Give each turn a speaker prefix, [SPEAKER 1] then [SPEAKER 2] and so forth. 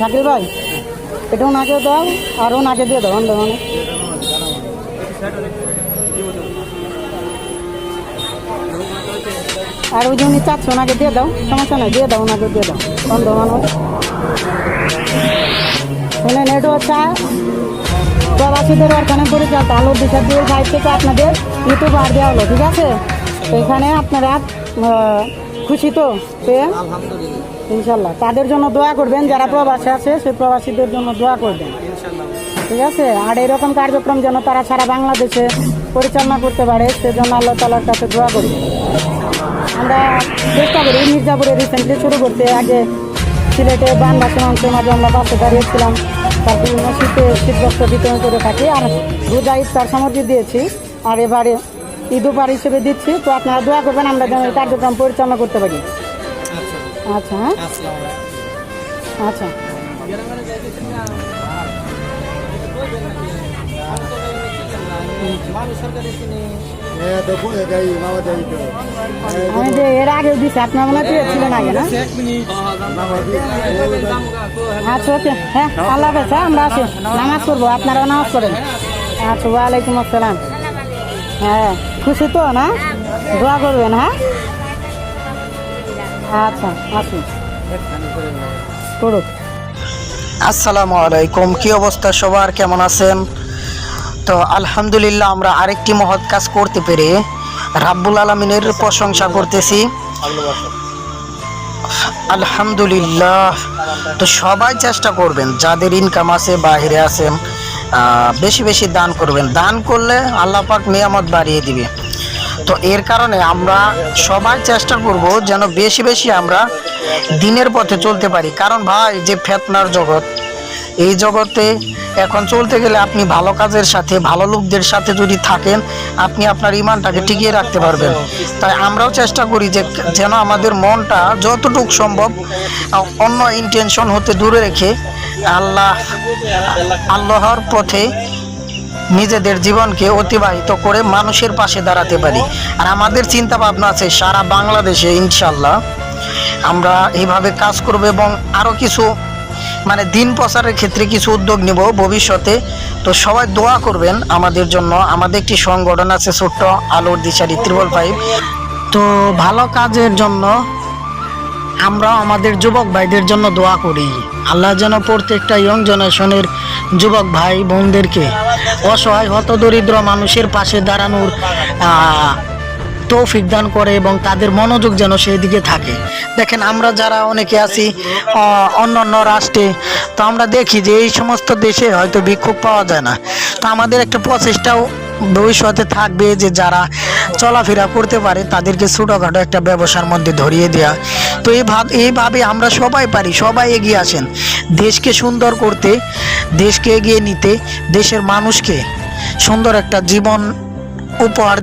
[SPEAKER 1] শাকিল ভাই, এটা ওনাকে দাও আর ওনাকে দিয়ে দাও মানে আর ওই যে উনি চাচ্ছে ওনাকে দিয়ে দাও, সমস্যা নাই, দিয়ে দাও, ওনাকে দিয়ে দাও বন্ধ মানুষ। শুনেন এটা হচ্ছে। প্রবাসীদের ওখানে পরিচয় আলোর দিশা দিয়ে সাইড থেকে আপনাদের ইউটিউব আর দেওয়া হলো, ঠিক আছে? এখানে আপনারা খুশি তো? পেয়ে ইনশাল্লাহ। তাদের জন্য দোয়া করবেন যারা প্রবাসী আছে সেই প্রবাসীদের জন্য দোয়া করবেন। ঠিক আছে? আর এরকম কার্যক্রম যেন তারা সারা বাংলাদেশে পরিচালনা করতে পারে সেজন্য আল্লাহ তালার কাছে দোয়া করবে আমরা চেষ্টা করি মির্জাপুরে রিসেন্টলি শুরু করতে। আগে সিলেটে বানবাসী মানুষের মাঝে আমরা পাশে দাঁড়িয়েছিলাম। তার বিভিন্ন শীতে শীতবস্ত্র বিতরণ করে থাকি। আর রোজা ইফতার সামগ্রী দিয়েছি। আর এবারে ঈদ উপহার হিসেবে দিচ্ছি। তো আপনারা দোয়া করবেন আমরা যেন এই কার্যক্রম পরিচালনা করতে পারি। আচ্ছা হ্যাঁ? আচ্ছা। আমি যে এর আগেও দিচ্ছি আপনার মনে হয় ছিলেন আগে না? আচ্ছা ওকে হ্যাঁ আল্লাহ হাফেজ হ্যাঁ আমরা আছি নামাজ করব আপনারাও নামাজ পড়েন। আচ্ছা ওয়ালাইকুম আসসালাম। হ্যাঁ খুশি তো, না? দোয়া করবেন হ্যাঁ? আচ্ছা আসুন করুক
[SPEAKER 2] আসসালামু আলাইকুম, কি অবস্থা সবার? কেমন আছেন? তো আলহামদুলিল্লাহ, আমরা আরেকটি মহৎ কাজ করতে পেরে রাব্বুল আলমিনের প্রশংসা করতেছি। আলহামদুলিল্লাহ। তো সবাই চেষ্টা করবেন, যাদের ইনকাম আছে বাইরে আছেন বেশি বেশি দান করবেন। দান করলে আল্লাহ পাক নিয়ামত বাড়িয়ে দিবে। তো এর কারণে আমরা সবাই চেষ্টা করব যেন বেশি বেশি আমরা দিনের পথে চলতে পারি। কারণ ভাই, যে ফেতনার জগৎ এই জগতে এখন চলতে গেলে আপনি ভালো কাজের সাথে, ভালো লোকদের সাথে যদি থাকেন, আপনি আপনার ইমানটাকে টিকিয়ে রাখতে পারবেন। তাই আমরাও চেষ্টা করি যে যেন আমাদের মনটা যতটুকু সম্ভব, অন্য ইন্টেনশন হতে দূরে রেখে আল্লাহ, আল্লাহর পথে নিজেদের জীবনকে অতিবাহিত করে মানুষের পাশে দাঁড়াতে পারি। আর আমাদের চিন্তা ভাবনা আছে সারা বাংলাদেশে ইনশাল্লাহ আমরা এইভাবে কাজ করব এবং আরও কিছু মানে দিন প্রচারের ক্ষেত্রে কিছু উদ্যোগ নেব ভবিষ্যতে। তো সবাই দোয়া করবেন আমাদের জন্য। আমাদের একটি সংগঠন আছে ছোট্ট আলোর দিশারি, ত্রিপল ফাইভ। তো ভালো কাজের জন্য আমরা আমাদের যুবক ভাইদের জন্য দোয়া করি। আল্লাহ যেন প্রত্যেকটা ইয়ং জেনারেশনের যুবক ভাই বোনদেরকে অসহায়, হতদরিদ্র মানুষের পাশে দাঁড়ানোর তৌফিক দান করে এবং তাদের মনোযোগ যেন সেই দিকে থাকে। দেখেন, আমরা যারা অনেকে আছি অন্য অন্য রাষ্ট্রে, তো আমরা দেখি যে এই সমস্ত দেশে হয়তো বিক্ষোভ পাওয়া যায় না। তো আমাদের একটা প্রচেষ্টাও ভবিষ্যতে থাকবে যে যারা চলাফেরা করতে পারে, তাদেরকে ছোটোখাটো একটা ব্যবসার মধ্যে ধরিয়ে দেওয়া তো এইভাবে এইভাবে আমরা সবাই পারি, সবাই এগিয়ে আসেন। দেশকে সুন্দর করতে, দেশকে এগিয়ে নিতে, দেশের মানুষকে সুন্দর একটা জীবন উপহার